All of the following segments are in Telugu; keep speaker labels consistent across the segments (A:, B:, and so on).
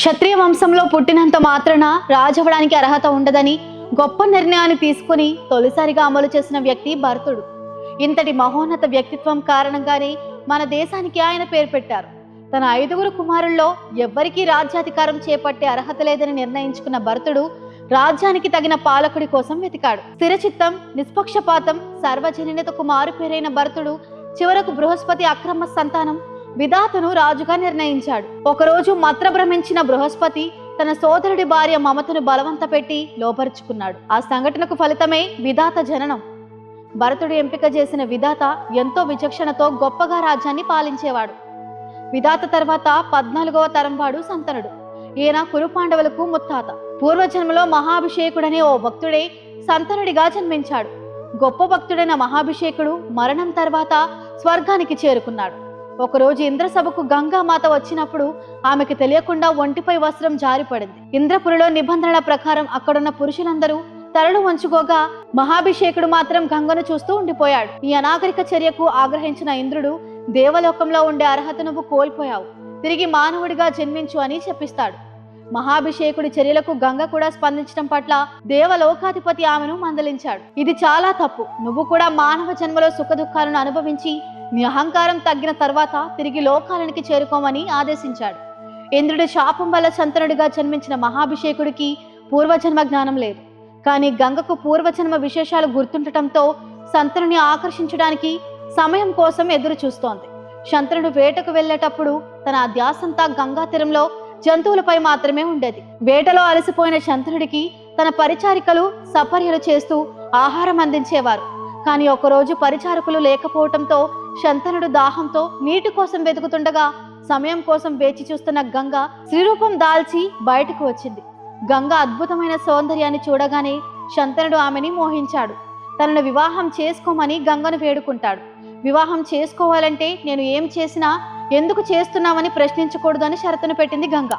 A: క్షత్రియ వంశంలో పుట్టినంత మాత్రాన రాజవడానికి అర్హత ఉండదని గొప్ప నిర్ణయాన్ని తీసుకుని తొలిసారిగా అమలు చేసిన వ్యక్తి భరతుడు. ఇంతటి మహోన్నత వ్యక్తిత్వం కారణంగానే మన దేశానికి ఆయన పేరు పెట్టారు. తన ఐదుగురు కుమారుల్లో ఎవ్వరికీ రాజ్యాధికారం చేపట్టే అర్హత లేదని నిర్ణయించుకున్న భరతుడు రాజ్యానికి తగిన పాలకుడి కోసం వెతికాడు. స్థిరచిత్తం నిష్పక్షపాతం సర్వజనీనతకు మారు పేరైన భరతుడు చివరకు బృహస్పతి అక్రమ సంతానం విధాతను రాజుగా నిర్ణయించాడు. ఒకరోజు మత్రభ్రమించిన బృహస్పతి తన సోదరుడి భార్య మమతను బలవంత పెట్టి లోపరుచుకున్నాడు. ఆ సంఘటనకు ఫలితమే విధాత జననం. భరతుడు ఎంపిక చేసిన విధాత ఎంతో విచక్షణతో గొప్పగా రాజ్యాన్ని పాలించేవాడు. విధాత తర్వాత పద్నాలుగవ తరం వాడు సంతనుడు. ఈయన కురు పాండవులకు ముత్తాత. పూర్వజన్మలో మహాభిషేకుడనే ఓ భక్తుడే సంతనుడిగా జన్మించాడు. గొప్ప భక్తుడైన మహాభిషేకుడు మరణం తర్వాత స్వర్గానికి చేరుకున్నాడు. ఒకరోజు ఇంద్రసభకు గంగామాత వచ్చినప్పుడు ఆమెకు తెలియకుండా ఒంటిపై వస్త్రం జారిపడింది. ఇంద్రపురిలో నిబంధనల ప్రకారం అక్కడున్న పురుషులందరూ తలలు వంచుకోగా మహాభిషేకుడు మాత్రం గంగను చూస్తూ ఉండిపోయాడు. ఈ అనాగరిక చర్యకు ఆగ్రహించిన ఇంద్రుడు దేవలోకంలో ఉండే అర్హత నువ్వు కోల్పోయావు. తిరిగి మానవుడిగా జన్మించు అని చెప్పిస్తాడు. మహాభిషేకుడి చర్యలకు గంగ కూడా స్పందించడం పట్ల దేవలోకాధిపతి ఆమెను మందలించాడు. ఇది చాలా తప్పు. నువ్వు కూడా మానవ జన్మలో సుఖదుఖాలను అనుభవించి నీ అహంకారం తగ్గిన తర్వాత తిరిగి లోకాలనికి చేరుకోమని ఆదేశించాడు. ఇంద్రుడి శాపం వల్ల సంతనుడిగా జన్మించిన మహాభిషేకుడికి పూర్వజన్మ జ్ఞానం లేదు. కానీ గంగకు పూర్వజన్మ విశేషాలు గుర్తుండటంతో సంతనుని ఆకర్షించడానికి సమయం కోసం ఎదురు చూస్తోంది. శంతనుడు వేటకు వెళ్ళేటప్పుడు తన ధ్యాసంతా గంగా తీరంలో జంతువులపై మాత్రమే ఉండేది. వేటలో అలసిపోయిన శంతనుడికి తన పరిచారికలు సపర్యలు చేస్తూ ఆహారం అందించేవారు. కానీ ఒకరోజు పరిచారకులు లేకపోవటంతో శంతనుడు దాహంతో నీటి కోసం వెతుకుతుండగా సమయం కోసం వేచి చూస్తున్న గంగ శ్రీరూపం దాల్చి బయటకు వచ్చింది. గంగ అద్భుతమైన సౌందర్యాన్ని చూడగానే శంతనుడు ఆమెని మోహించాడు. తనను వివాహం చేసుకోమని గంగను వేడుకుంటాడు. వివాహం చేసుకోవాలంటే నేను ఏం చేసినా ఎందుకు చేస్తున్నామని ప్రశ్నించకూడదని షరతును పెట్టింది గంగ.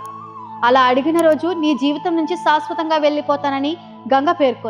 A: అలా అడిగిన రోజు నీ జీవితం నుంచి శాశ్వతంగా వెళ్ళిపోతానని గంగ పేర్కొంది.